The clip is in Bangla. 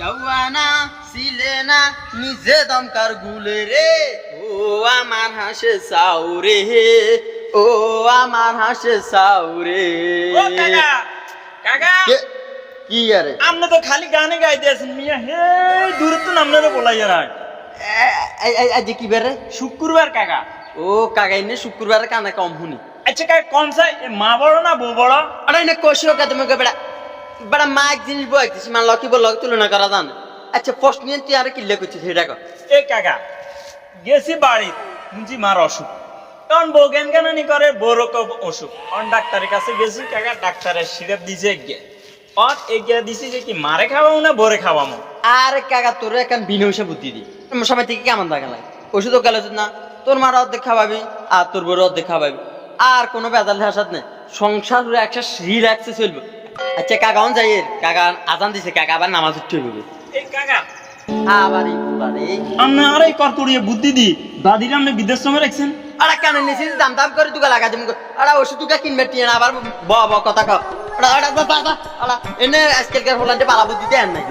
কেউয়ানা ছিলে না নিজে দমকার গুলে রে। ও আমার হাসে সাউরে। ও আমার হাসে সাউরে। কাকা কাকা। কে- আরে? আপনি তো খালি গানে গাইতে আছেন মিয়া। হে দূরে তো নামলে বলাই আর আজ কি বেরে শুক্রবার কাকা। ও কাকাই নে শুক্রবারে কানে কম শুনি। আচ্ছা কাকা কোন সা মা বড় না বউ বড়? আরে না কোশিও কা তুমি বেড়া। বেড়া মা এক জিনিস বই দিছি মান লকি বল তুলনা করা জান। আচ্ছা প্রশ্ন নিয়ে তুই আর কিল্লে করছিস সেটা এ কাকা গেছি বাড়ি শুনছি মার অসুখ। কারণ বউ জ্ঞান জ্ঞানানি করে বউর অসুখ। কারণ ডাক্তারের কাছে গেছি কাকা ডাক্তারের সিরাপ দিছে এগিয়ে অন এগিয়ে দিছি যে কি মারে খাওয়াবো না বোরে খাওয়াবো? আরে কাকা তোর এখন বিনৌসা বুদ্ধি দি সময় থেকে কেমন থাকে লাগে? ওষুধ গেল না। তোর মার অর্ধেক খাওয়াবি আর তোর বড় অর্ধেক খাওয়াবি। আর কোনো বেদাল হাসাত নেই। সংসার একটা রিল্যাক্সে চলবে আচ্ছা কাকা অন যাই। কাকা আজান দিছে কাকা আবার নামাজ উঠতে হবে এই কাকা। আবার এই বুলারে আপনি আর এই করকড়িয়ে বুদ্ধি দি দাদির আপনি বিদেশ সময় রাখছেন? আরে কানে নিছিস দাম দাম করে তুকা লাগা দিম আরে ওষুধ তুকা কিনবে টিয়া আবার ব ব কথা কও। আরে আরে দাদা আরে এনে আজকালকার ফলাতে পালা বুদ্ধি দেন নাই